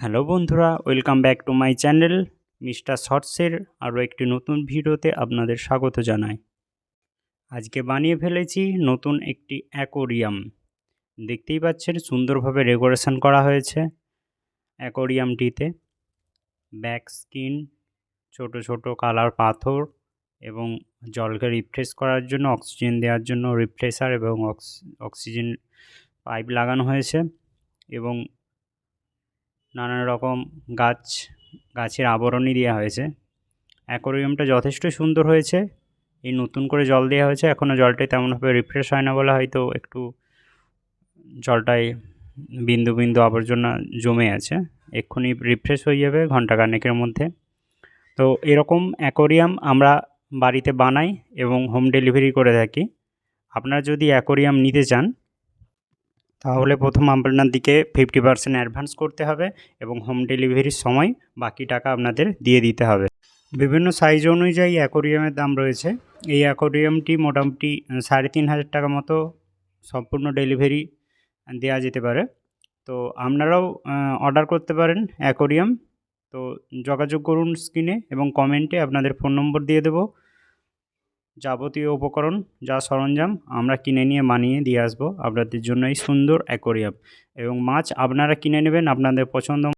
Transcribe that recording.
Hello বন্ধুরা, welcome back to my channel mister শর্টসের আরও একটি নতুন ভিডিওতে আপনাদের স্বাগত জানাই। আজকে বানিয়ে ফেলেছি নতুন একটি অ্যাকোরিয়াম। দেখতেই পাচ্ছেন সুন্দরভাবে ডেকোরেশন করা হয়েছে অ্যাকোরিয়ামটিতে। ব্যাক স্কিন, ছোট ছোট কালার পাথর এবং জলকে রিফ্রেশ করার জন্য, অক্সিজেন দেওয়ার জন্য রিফ্রেশার এবং অক্সিজেন পাইপ লাগানো হয়েছে এবং নানান রকম গাছ, গাছের আবরণই দেওয়া হয়েছে। অ্যাকোরিয়ামটা যথেষ্ট সুন্দর হয়েছে। এই নতুন করে জল দেওয়া হয়েছে। এখনও জলটাই তেমনভাবে রিফ্রেশ হয় না বলে হয়তো একটু জলটায় বিন্দু বিন্দু আবর্জনা জমে আছে। এক্ষুনি রিফ্রেশ হয়ে যাবে ঘন্টাখানেকের মধ্যে। তো এরকম অ্যাকোরিয়াম আমরা বাড়িতে বানাই এবং হোম ডেলিভারি করে থাকি। আপনারা যদি অ্যাকোরিয়াম নিতে চান তাহলে প্রথম আপনার দিকে ফিফটি পার্সেন্ট অ্যাডভান্স করতে হবে এবং হোম ডেলিভারির সময় বাকি টাকা আপনাদের দিয়ে দিতে হবে। বিভিন্ন সাইজ অনুযায়ী অ্যাকোরিয়ামের দাম রয়েছে। এই অ্যাকোরিয়ামটি মোটামুটি সাড়ে তিন হাজার টাকা মতো সম্পূর্ণ ডেলিভারি দেওয়া যেতে পারে। তো আপনারাও অর্ডার করতে পারেন অ্যাকোরিয়াম তো যোগাযোগ করুন স্ক্রিনে এবং কমেন্টে আপনাদের ফোন নম্বর দিয়ে দেবো। যাবতীয় উপকরণ, যা সরঞ্জাম আমরা কিনে নিয়ে মানিয়ে দিয়ে আসব আপনাদের জন্য এই সুন্দর অ্যাকোরিয়াম। এবং মাছ আপনারা কিনে নেবেন, আপনাদের পছন্দ